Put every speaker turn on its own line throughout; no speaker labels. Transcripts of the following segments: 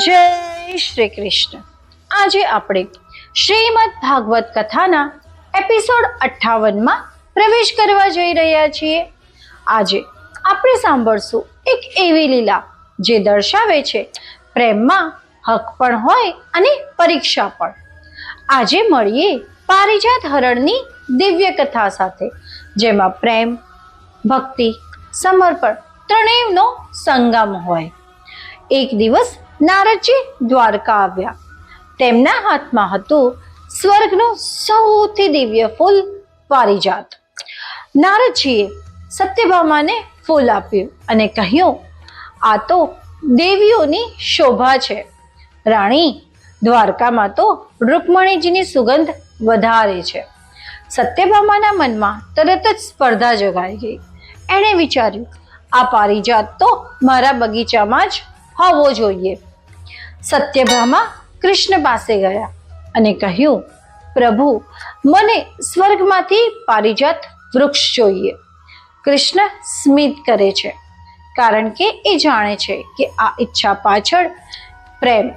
જય શ્રી કૃષ્ણ. આજે આપણે શ્રીમદ ભાગવત કથાના એપિસોડ અઠ્ઠાવનમાં પ્રવેશ કરવા જઈ રહ્યા છીએ. આજે આપણે સાંભળશું એક એવી લીલા જે દર્શાવે છે, પ્રેમમાં હક પણ હોય અને પરીક્ષા પણ. આજે મળીએ પારિજાત હરણની દિવ્ય કથા સાથે, જેમાં પ્રેમ, ભક્તિ, સમર્પણ ત્રણેયનો સંગમ હોય. એક દિવસ નારદજી દ્વારકા આવ્યા. તેમના હાથમાં હતું સ્વર્ગનું સૌથી દિવ્ય ફૂલ પારિજાત. નારદજીએ સત્યભામાને ફૂલ આપ્યું અને કહ્યું, આ તો દેવીઓની શોભા છે. રાણી દ્વારકામાં તો રૂકમણીજીની સુગંધ વધારે છે. સત્યભામાના મનમાં તરત જ સ્પર્ધા જગાઈ ગઈ. એણે વિચાર્યું, આ પારિજાત તો મારા બગીચામાં જ હોવો જોઈએ. સત્યભામા કૃષ્ણ પાસે ગયા અને કહ્યું, પ્રભુ, મને સ્વર્ગમાંથી પારિજાત વૃક્ષ જોઈએ. કૃષ્ણ સ્મિત કરે છે, કારણ કે એ જાણે છે કે આ ઈચ્છા પાછળ પ્રેમ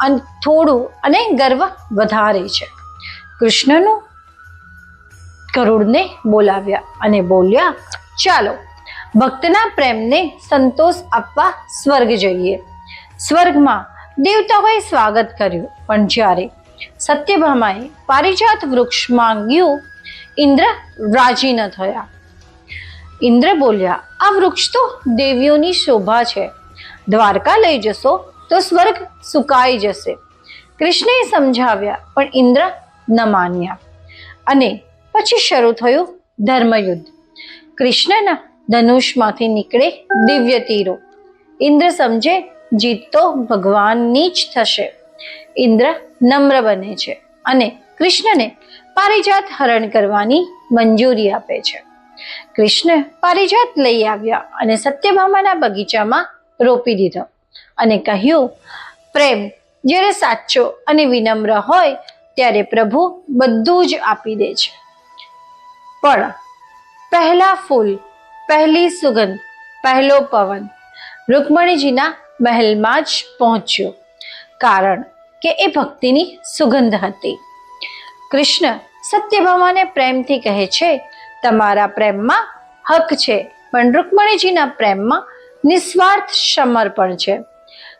અને થોડું અને ગર્વ વધારે છે. કૃષ્ણનું કરુણને બોલાવ્યા અને બોલ્યા, ચાલો, ભક્તના પ્રેમને સંતોષ આપવા સ્વર્ગ જઈએ. સ્વર્ગમાં દેવતાઓએ સ્વાગત કર્યું. પણ જ્યારે સત્યભામાએ પારિજાત વૃક્ષ માંગ્યું, ઇન્દ્ર રાજી ન થયા. ઇન્દ્ર બોલ્યા, આ વૃક્ષ તો દેવીઓની શોભા છે. દ્વારકા લઈ જશો તો સ્વર્ગ સુકાઈ જશે. કૃષ્ણએ સમજાવ્યા, પણ ઇન્દ્ર ન માન્યા. અને પછી શરૂ થયું ધર્મયુદ્ધ. કૃષ્ણના ધનુષમાંથી નીકળે દિવ્ય તીરો ઇન્દ્ર સમજે જીત તો ભગવાનની જ થશે. ઇન્દ્ર નમ્ર બને છે અને કૃષ્ણને પારિજાત હરણ કરવાની મંજૂરી આપે છે. કૃષ્ણ પારિજાત લઈ આવ્યા અને સત્યભામાના બગીચામાં રોપી દીધો અને કહ્યું, પ્રેમ, જ્યારે સાચો અને વિનમ્ર હોય, ત્યારે પ્રભુ બધું જ આપી દે છે. પણ પહેલા ફૂલ, પહેલી સુગંધ, પહેલો પવન, રૂકમણીજીના મહેલમાં જ પહોંચ્યો. કારણ કે એ ભક્તિની સુગંધ હતી. કૃષ્ણ સત્યભામાને પ્રેમથી કહે છે, તમારા પ્રેમમાં હક છે, પણ રૂકમણીજીના પ્રેમમાં નિસ્વાર્થ સમર્પણ છે.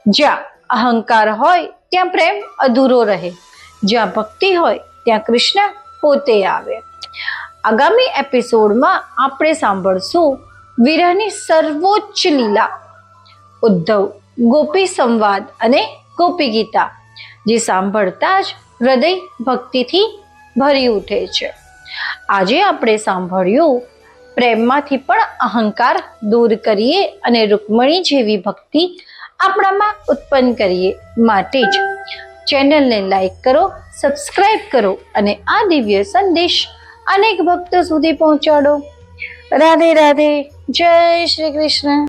જ્યાં અહંકાર હોય, ત્યાં પ્રેમ અધૂરો રહે. જ્યાં ભક્તિ હોય, ત્યાં કૃષ્ણ પોતે આવે. આગામી એપિસોડમાં આપણે સાંભળશું વિરહની સર્વોચ્ચ લીલા. ઉદ્ધવ ગોપી સંવાદ અને ગોપી ગીતા, જે સાંભળતા જ હૃદય ભક્તિથી ભરી ઉઠે છે. આજે આપણે સાંભળ્યું, પ્રેમમાંથી પણ અહંકાર દૂર કરીએ અને રૂકમણી જેવી ભક્તિ આપણામાં ઉત્પન્ન કરીએ માટે જ. ચેનલને લાઈક કરો સબસ્ક્રાઈબ કરો અને આ દિવ્ય સંદેશ અનેક ભક્તો સુધી પહોંચાડો. રાધે રાધે, જય શ્રી કૃષ્ણ.